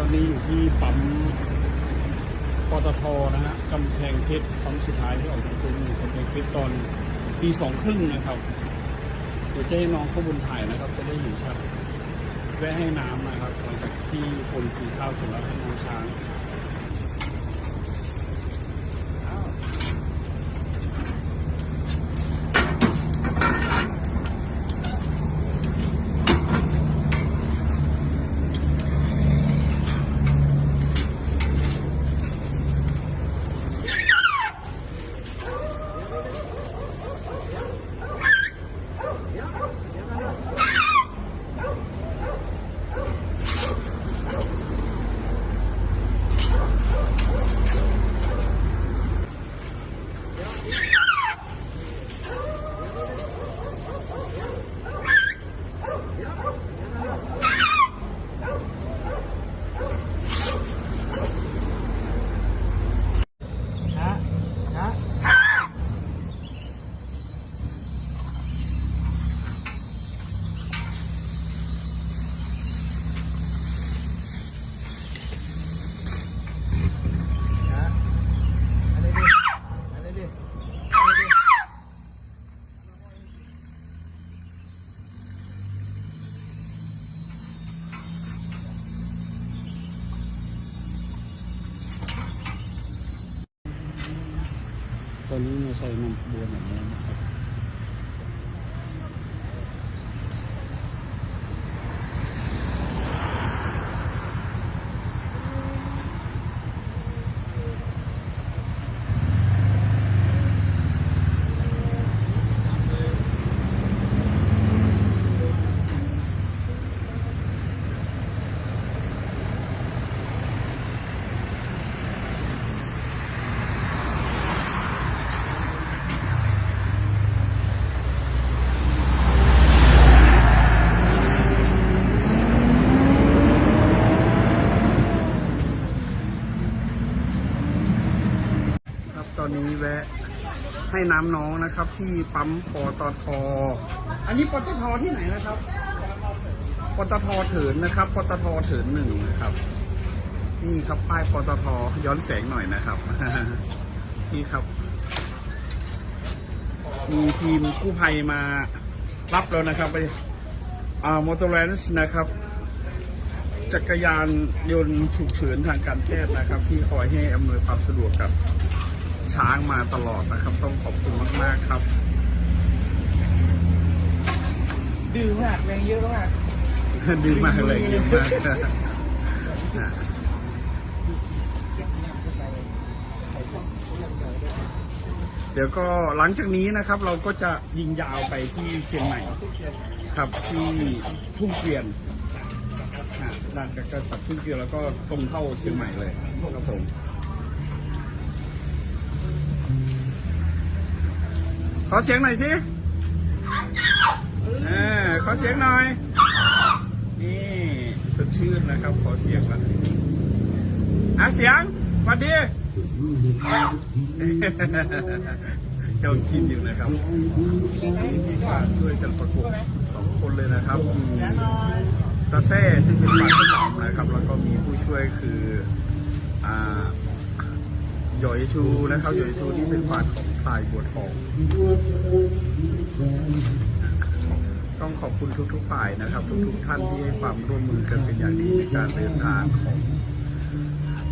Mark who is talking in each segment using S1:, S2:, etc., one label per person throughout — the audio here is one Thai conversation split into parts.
S1: ตอนนี้อยู่ที่ปั๊มปตทนะฮะกำแพงเพชรปั๊มสุดท้ายที่ออกจากตัวเมืองกำแพงเพชรตอนตีสองครึ่งนะครับเดี๋ยวจะให้น้องข้อมูลถ่ายนะครับ จะได้เห็นชัดแวะให้น้ำนะครับหลังจากที่คนกินข้าวเสร็จแล้วให้น้องช้าง ตัวนี้ไม่ใช่นมขบวนอย่างนี้นะครับ ให้น้ำน้องนะครับ ที่ปั๊มปตท อันนี้ปตทที่ไหนนะครับปตทเถินนะครับปตทเถินหนึ่งนะครับ นี่ครับป้ายปตทย้อนแสงหน่อยนะครับนี่ครับ มีทีมกู้ภัยมารับแล้วนะครับไปอ่ามอเตอร์แลนซ์นะครับ จักรยานยนต์ฉุกเฉินทางการแพทย์นะครับ ที่คอยให้อำนวยความสะดวกกับ ช้างมาตลอดนะครับ ต้องขอบคุณมากๆครับ
S2: ดื้อมากแรงเยอะมาก
S1: ดีมากเลยดีมากนะเดี๋ยวก็หลังจากนี้นะครับ เราก็จะยิงยาวไปที่เชียงใหม่ครับที่ทุ่งเกวียนอะด้านกษัตริย์ทุ่งเกวียนแล้วก็ตรงเข้าเชียงใหม่เลยครับผม ขอเสียงหน่อยสิเออขอเสียงหน่อย นี่สดชื่นนะครับ ขอเสียงละอะเสียงสวัสดีเจ้ากินอยู่นะครับที่ฝ่ายช่วยกันประกบสองคนเลยนะครับมีตาแซ่ซึ่งเป็นฝ่ายประจำนะครับ แล้วก็มีผู้ช่วยคืออ่า หยอยชูนะครับหยอยชูที่เป็นฝ่าของพลายบัวทองต้องขอบคุณทุกๆฝ่ายนะครับ ทุกๆท่านที่ให้ความร่วมมือกันเป็นอย่างดีในการเดินทางของ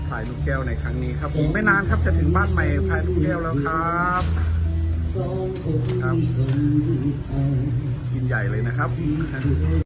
S1: พายลูกแก้วในครั้งนี้ครับอีกไม่นานครับจะถึงบ้านใหม่พายลูกแก้วแล้วครับครับกินใหญ่เลยนะครับ